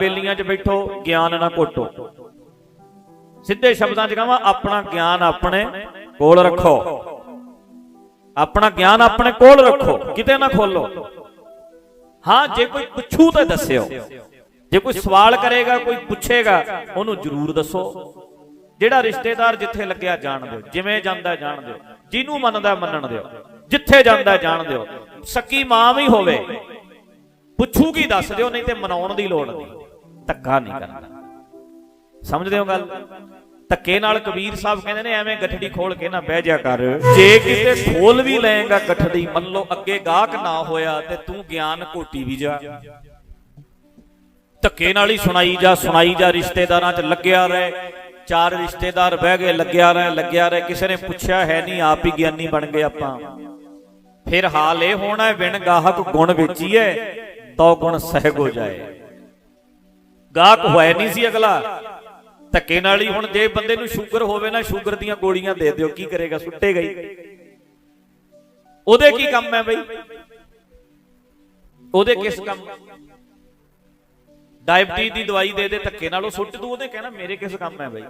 ਬੇਲੀਆਂ 'ਚ ਬੈਠੋ, ਗਿਆਨ ਨਾ ਘੋਟੋ। ਸਿੱਧੇ ਸ਼ਬਦਾਂ 'ਚ ਕਹਾਂ, ਆਪਣਾ ਗਿਆਨ ਆਪਣੇ ਕੋਲ ਰੱਖੋ। ਆਪਣਾ ਗਿਆਨ ਆਪਣੇ ਕੋਲ ਰੱਖੋ, ਕਿਤੇ ਨਾ ਖੋਲੋ। ਹਾਂ, ਜੇ ਕੋਈ ਪੁੱਛੂ ਤਾਂ ਦੱਸਿਓ। ਜੇ ਕੋਈ ਸਵਾਲ ਕਰੇਗਾ, ਕੋਈ ਪੁੱਛੇਗਾ, ਉਹਨੂੰ ਜ਼ਰੂਰ ਦੱਸੋ। ਜਿਹੜਾ ਰਿਸ਼ਤੇਦਾਰ ਜਿੱਥੇ ਲੱਗਿਆ, ਜਾਣ ਦਿਓ। ਜਿਵੇਂ ਜਾਂਦਾ, ਜਾਣ ਦਿਓ। ਜਿਹਨੂੰ ਮੰਨਦਾ, ਮੰਨਣ ਦਿਓ। ਜਿੱਥੇ ਜਾਂਦਾ, ਜਾਣ ਦਿਓ। ਸੱਕੀ ਮਾਂ ਵੀ ਹੋਵੇ। ਪੁੱਛੂਗੀ ਦੱਸ ਦਿਓ, ਨਹੀਂ ਤੇ ਮਨਾਉਣ ਦੀ ਲੋੜ ਨਹੀਂ। ਧੱਕਾ ਨਹੀਂ ਕਰਨਾ। ਸਮਝਦੇ ਹੋ ਗੱਲ? ਧੱਕੇ ਨਾਲ ਕਬੀਰ ਸਾਹਿਬ ਕਹਿੰਦੇ ਨੇ, ਐਵੇਂ ਗੱਠੜੀ ਖੋਲ ਕੇ ਨਾ ਬਹਿ ਜਾ ਕਰ। ਜੇ ਕਿਤੇ ਖੋਲ ਵੀ ਲਏਗਾ ਗੱਠੜੀ ਮੰਨ ਲਓ ਅੱਗੇ ਗਾਹਕ ਨਾ ਹੋਇਆ ਤੇ ਤੂੰ ਗਿਆਨ ਘੋਟੀ ਵੀ ਜਾ। ਧੱਕੇ ਨਾਲ ਹੀ ਸੁਣਾਈ ਜਾ ਸੁਣਾਈ ਜਾ, ਰਿਸ਼ਤੇਦਾਰਾਂ 'ਚ ਲੱਗਿਆ ਰਹੇ। ਚਾਰ ਰਿਸ਼ਤੇਦਾਰ ਬਹਿ ਗਏ, ਲੱਗਿਆ ਰਹਿ, ਲੱਗਿਆ ਰਹੇ। ਕਿਸੇ ਨੇ ਪੁੱਛਿਆ ਹੈ ਨਹੀਂ, ਆਪ ਹੀ ਗਿਆਨੀ ਬਣ ਗਏ ਆਪਾਂ। ਫਿਰ ਹਾਲ ਇਹ ਹੋਣਾ ਵਿਣ ਗਾਹਕ ਗੁਣ ਵੇਚੀਏ, ਤੋ ਗੁਣ ਸਹਿ ਹੋ ਜਾਏ। ਗਾਹਕ ਹੋਇਆ ਨਹੀਂ ਸੀ ਅਗਲਾ। ਧੱਕੇ ਨਾਲ ਹੀ ਹੁਣ ਜੇ ਬੰਦੇ ਨੂੰ ਸ਼ੂਗਰ ਹੋਵੇ ਨਾ, ਸ਼ੂਗਰ ਦੀਆਂ ਗੋਲੀਆਂ ਦੇ ਦਿਓ, ਕੀ ਕਰੇਗਾ? ਸੁੱਟੇ ਗਈ। ਉਹਦੇ ਕੀ ਕੰਮ ਹੈ ਬਈ? ਉਹਦੇ ਕਿਸ ਕੰਮ? ਡਾਇਬਟੀਜ਼ ਦੀ ਦਵਾਈ ਦੇ ਦੇ, ਧੱਕੇ ਨਾਲ ਉਹ ਸੁੱਟ ਦੂ, ਉਹਦੇ ਕਹਿਣਾ ਮੇਰੇ ਕਿਸ ਕੰਮ ਹੈ ਬਈ?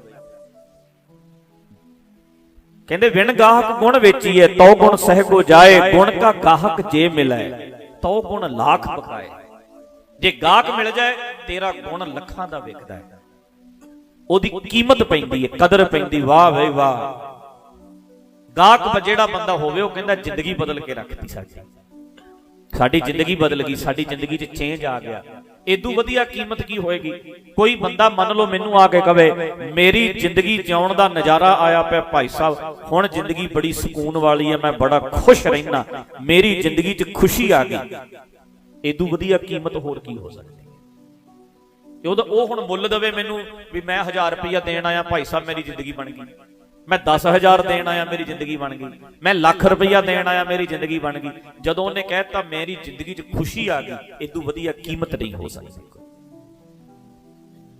ਕਹਿੰਦੇ, ਵਿਣ ਗਾਹਕ ਗੁਣ ਵੇਚੀਏ, ਤਉ ਗੁਣ ਸਹਿਗੋ ਜਾਏ, ਗੁਣ ਕਾ ਗਾਹਕ ਜੇ ਮਿਲੈ, ਤਉ ਗੁਣ ਲੱਖ ਪਕਾਏ ਜੇ ਗਾਹਕ ਮਿਲ ਜਾਏ ਤੇਰਾ ਗੁਣ ਲੱਖਾਂ ਦਾ ਵਿਕਦਾ ਹੈ। ਉਹਦੀ ਕੀਮਤ ਪੈਂਦੀ ਹੈ, ਕਦਰ ਪੈਂਦੀ, ਵਾਹ ਵੇ ਵਾਹ। ਗਾਹਕ ਜਿਹੜਾ ਬੰਦਾ ਹੋਵੇ, ਉਹ ਕਹਿੰਦਾ ਜ਼ਿੰਦਗੀ ਬਦਲ ਕੇ ਰੱਖਤੀ ਸਾਡੀ। ਸਾਡੀ ਜ਼ਿੰਦਗੀ ਬਦਲ ਗਈ, ਸਾਡੀ ਜ਼ਿੰਦਗੀ 'ਚ ਚੇਂਜ ਆ ਗਿਆ। ਇਦੋਂ ਵਧੀਆ ਕੀਮਤ ਕੀ ਹੋਏਗੀ? ਕੋਈ ਬੰਦਾ ਮੰਨ ਲਓ ਮੈਨੂੰ ਆ ਕੇ ਕਵੇ, ਮੇਰੀ ਜ਼ਿੰਦਗੀ ਜਿਉਣ ਦਾ ਨਜ਼ਾਰਾ ਆਇਆ ਪਿਆ ਭਾਈ ਸਾਹਿਬ, ਹੁਣ ਜ਼ਿੰਦਗੀ ਬੜੀ ਸਕੂਨ ਵਾਲੀ ਹੈ, ਮੈਂ ਬੜਾ ਖੁਸ਼ ਰਹਿਣਾ ਮੇਰੀ ਜ਼ਿੰਦਗੀ 'ਚ ਖੁਸ਼ੀ ਆ ਗਈ। ਇਦੋਂ ਵਧੀਆ ਕੀਮਤ ਹੋਰ ਕੀ ਹੋ ਸਕਦੀ? ਤੇ ਉਹਦਾ ਉਹ ਹੁਣ ਮੁੱਲ ਦੇਵੇ ਮੈਨੂੰ ਵੀ ਮੈਂ 1000 ਰੁਪਇਆ ਦੇਣ ਆਇਆ, ਭਾਈ ਸਾਹਿਬ ਮੇਰੀ ਜ਼ਿੰਦਗੀ ਬਣ ਗਈ। ਮੈਂ 10000 ਦੇਣ ਆਇਆ, ਮੇਰੀ ਜ਼ਿੰਦਗੀ ਬਣ ਗਈ। ਮੈਂ ਲੱਖ ਰੁਪਇਆ ਦੇਣ ਆਇਆ, ਮੇਰੀ ਜ਼ਿੰਦਗੀ ਬਣ ਗਈ। ਜਦੋਂ ਉਹਨੇ ਕਹਿਤਾ ਮੇਰੀ ਜ਼ਿੰਦਗੀ 'ਚ ਖੁਸ਼ੀ ਆ ਗਈ ਇਦੋਂ ਵਧੀਆ ਕੀਮਤ ਨਹੀਂ ਹੋ ਸਕਦੀ।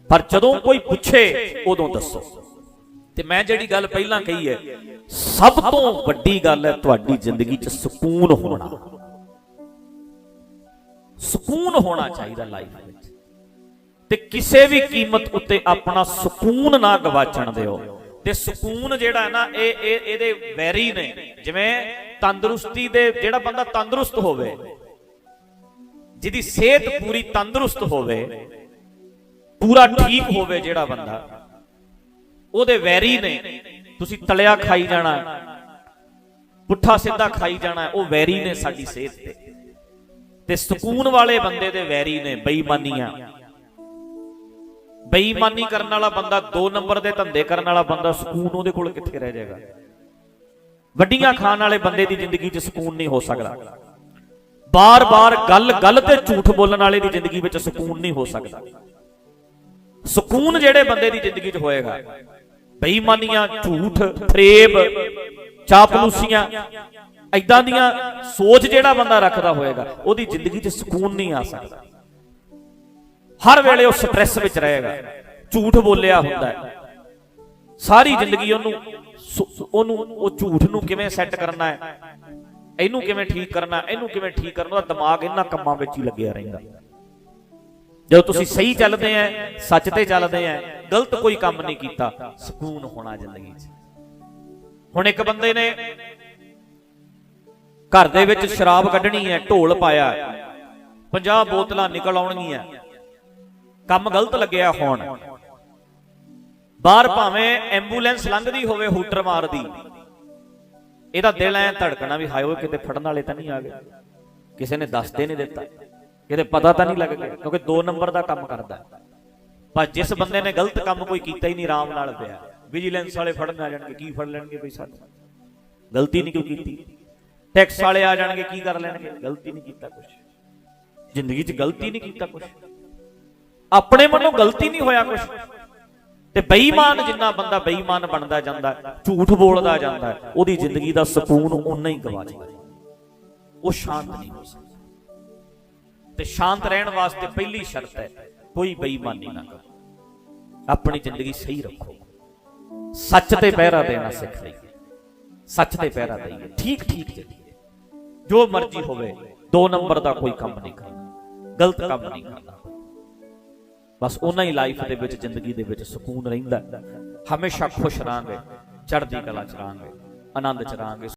ਪਰ ਜਦੋਂ ਕੋਈ ਪੁੱਛੇ, ਉਦੋਂ ਦੱਸੋ। ਤੇ ਮੈਂ ਜਿਹੜੀ ਗੱਲ ਪਹਿਲਾਂ ਕਹੀ ਹੈ, ਸਭ ਤੋਂ ਵੱਡੀ ਗੱਲ ਹੈ ਤੁਹਾਡੀ ਜ਼ਿੰਦਗੀ 'ਚ ਸਕੂਨ ਹੋਣਾ। ਸਕੂਨ ਹੋਣਾ ਚਾਹੀਦਾ ਲਾਈਫ ਵਿੱਚ। ਤੇ ਕਿਸੇ ਵੀ ਕੀਮਤ ਉੱਤੇ ਆਪਣਾ ਸਕੂਨ ਨਾ ਗਵਾਚਣ ਦਿਓ। ਤੇ ਸਕੂਨ ਜਿਹੜਾ ਹੈ ਨਾ, ਇਹ ਇਹ, ਇਹਦੇ ਵੈਰੀ ਨੇ। ਜਿਵੇਂ ਤੰਦਰੁਸਤੀ ਦੇ ਜਿਹੜਾ ਬੰਦਾ ਤੰਦਰੁਸਤ ਹੋਵੇ, ਜਿਹਦੀ ਸਿਹਤ ਪੂਰੀ ਤੰਦਰੁਸਤ ਹੋਵੇ, ਪੂਰਾ ਠੀਕ ਹੋਵੇ ਜਿਹੜਾ ਬੰਦਾ, ਉਹਦੇ ਵੈਰੀ ਨੇ, ਤੁਸੀਂ ਤਲਿਆ ਖਾਈ ਜਾਣਾ, ਪੁੱਠਾ ਸਿੱਧਾ ਖਾਈ ਜਾਣਾ, ਉਹ ਵੈਰੀ ਨੇ ਸਾਡੀ ਸਿਹਤ ਤੇ। ਤੇ ਸਕੂਨ ਵਾਲੇ ਬੰਦੇ ਦੇ ਵੈਰੀ ਨੇ, ਬੇਈਮਾਨੀਆਂ। ਬੇਈਮਾਨੀ ਕਰਨ ਵਾਲਾ ਬੰਦਾ 2 ਨੰਬਰ ਦੇ ਧੰਦੇ ਕਰਨ ਵਾਲਾ ਬੰਦਾ ਸਕੂਨ ਉਹਦੇ ਕੋਲ ਕਿੱਥੇ ਰਹਿ ਜਾਏਗਾ? ਵੱਡੀਆਂ ਖਾਣ ਵਾਲੇ ਬੰਦੇ ਦੀ ਜ਼ਿੰਦਗੀ 'ਚ ਸਕੂਨ ਨਹੀਂ ਹੋ ਸਕਦਾ। ਬਾਰ-ਬਾਰ ਗੱਲ ਗੱਲ ਤੇ ਝੂਠ ਬੋਲਣ ਵਾਲੇ ਦੀ ਜ਼ਿੰਦਗੀ ਵਿੱਚ ਸਕੂਨ ਨਹੀਂ ਹੋ ਸਕਦਾ। ਸਕੂਨ ਜਿਹੜੇ ਬੰਦੇ ਦੀ ਜ਼ਿੰਦਗੀ 'ਚ ਹੋਏਗਾ, ਬੇਈਮਾਨੀਆਂ, ਝੂਠ ਫਰੇਬ ਚਾਪਲੂਸੀਆਂ ਐਦਾਂ ਦੀਆਂ ਸੋਚ ਜਿਹੜਾ ਬੰਦਾ ਰੱਖਦਾ ਹੋਏਗਾ, ਉਹਦੀ ਜ਼ਿੰਦਗੀ 'ਚ ਸਕੂਨ ਨਹੀਂ ਆ ਸਕਦਾ। ਹਰ ਵੇਲੇ ਉਹ ਸਟ੍ਰੈਸ ਵਿੱਚ ਰਹੇਗਾ। ਝੂਠ ਬੋਲਿਆ ਹੁੰਦਾ ਹੈ। ਸਾਰੀ ਜ਼ਿੰਦਗੀ ਉਹਨੂੰ ਉਹਨੂੰ ਉਹ ਝੂਠ ਨੂੰ ਕਿਵੇਂ ਸੈੱਟ ਕਰਨਾ ਹੈ? ਇਹਨੂੰ ਕਿਵੇਂ ਠੀਕ ਕਰਨਾ ਇਹਨੂੰ ਕਿਵੇਂ ਠੀਕ ਕਰਨਾ? ਉਹਦਾ ਦਿਮਾਗ ਇਹਨਾਂ ਕੰਮਾਂ ਵਿੱਚ ਹੀ ਲੱਗਿਆ ਰਹਿੰਦਾ। ਜਦੋਂ ਤੁਸੀਂ ਸਹੀ ਚੱਲਦੇ ਆ ਸੱਚ ਤੇ ਚੱਲਦੇ ਆ ਗਲਤ ਕੋਈ ਕੰਮ ਨਹੀਂ ਕੀਤਾ ਸਕੂਨ ਹੋਣਾ ਜ਼ਿੰਦਗੀ 'ਚ। ਹੁਣ ਇੱਕ ਬੰਦੇ ਨੇ ਘਰ ਦੇ ਵਿੱਚ ਸ਼ਰਾਬ ਕੱਢਣੀ ਹੈ ਢੋਲ ਪਾਇਆ 50 ਬੋਤਲਾਂ ਨਿਕਲ ਆਉਣਗੀਆਂ। ਕੰਮ ਗਲਤ ਲੱਗਿਆ ਹੋਣ। ਬਾਹਰ ਭਾਵੇਂ ਐਂਬੂਲੈਂਸ ਲੰਘਦੀ ਹੋਵੇ ਹੂਟਰ ਮਾਰਦੀ, ਇਹਦਾ ਦਿਲ ਐ ਧੜਕਣਾ ਵੀ ਹਾਏ ਓਏ, ਕਿਤੇ ਫੜਨ ਵਾਲੇ ਤਾਂ ਨਹੀਂ ਆ ਗਏ। ਕਿਸੇ ਨੇ ਦੱਸਦੇ ਨਹੀਂ ਦਿੱਤਾ। ਕਿਤੇ ਪਤਾ ਤਾਂ ਨਹੀਂ ਲੱਗ ਗਿਆ, ਕਿਉਂਕਿ 2 ਨੰਬਰ ਦਾ ਕੰਮ ਕਰਦਾ। ਪਰ ਜਿਸ ਬੰਦੇ ਨੇ ਗਲਤ ਕੰਮ ਕੋਈ ਕੀਤਾ ਹੀ ਨਹੀਂ, ਆਰਾਮ ਨਾਲ ਪਿਆ। ਵਿਜੀਲੈਂਸ ਵਾਲੇ ਫੜਨ ਆ ਜਾਣਗੇ, ਕੀ ਫੜ ਲੈਣਗੇ ਬਈ ਸਾਨੂੰ ਗਲਤੀ ਨਹੀਂ ਕਿਉਂ ਕੀਤੀ? ਟੈਕਸ ਵਾਲੇ ਆ ਜਾਣਗੇ, ਕੀ ਕਰ ਲੈਣਗੇ? ਗਲਤੀ ਨਹੀਂ ਕੀਤਾ ਕੁਝ ਜ਼ਿੰਦਗੀ 'ਚ ਗਲਤੀ ਨਹੀਂ ਕੀਤਾ ਕੁਝ ਆਪਣੇ ਮਨੋਂ ਗਲਤੀ ਨਹੀਂ ਹੋਇਆ ਕੁਝ ਤੇ ਬੇਈਮਾਨ ਜਿੰਨਾ ਬੰਦਾ ਬੇਈਮਾਨ ਬਣਦਾ ਜਾਂਦਾ, ਝੂਠ ਬੋਲਦਾ ਜਾਂਦਾ, ਉਹਦੀ ਜ਼ਿੰਦਗੀ ਦਾ ਸਕੂਨ ਉਨਾ ਹੀ ਗਵਾ ਜਾਂਦਾ ਉਹ ਸ਼ਾਂਤ ਨਹੀਂ ਹੋ ਸਕਦਾ। ਤੇ ਸ਼ਾਂਤ ਰਹਿਣ ਵਾਸਤੇ ਪਹਿਲੀ ਸ਼ਰਤ ਹੈ, ਕੋਈ ਬੇਈਮਾਨੀ ਨਾ ਕਰੋ। ਆਪਣੀ ਜ਼ਿੰਦਗੀ ਸਹੀ ਰੱਖੋ। ਸੱਚ ਤੇ ਪਹਿਰਾ ਦੇਣਾ ਸਿੱਖ ਲਈ ਸੱਚ ਤੇ ਪਹਿਰਾ ਦੇਈਏ। ਠੀਕ ਠੀਕ ਚੱਲੀਏ ਜੋ ਮਰਜ਼ੀ ਹੋਵੇ, ਦੋ ਨੰਬਰ ਦਾ ਕੋਈ ਕੰਮ ਨਹੀਂ ਕਰਨਾ ਗਲਤ ਕੰਮ ਨਹੀਂ ਕਰਨਾ ਬਸ ਉਹਨਾਂ ਹੀ ਲਾਈਫ ਦੇ ਵਿੱਚ, ਜ਼ਿੰਦਗੀ ਦੇ ਵਿੱਚ ਸਕੂਨ ਰਹਿੰਦਾ ਹਮੇਸ਼ਾ ਖੁਸ਼ ਰਹਾਂਗੇ, ਚੜ੍ਹਦੀ ਕਲਾ ਚ ਰਹਾਂਗੇ, ਆਨੰਦ ਚ ਰਹਾਂਗੇ।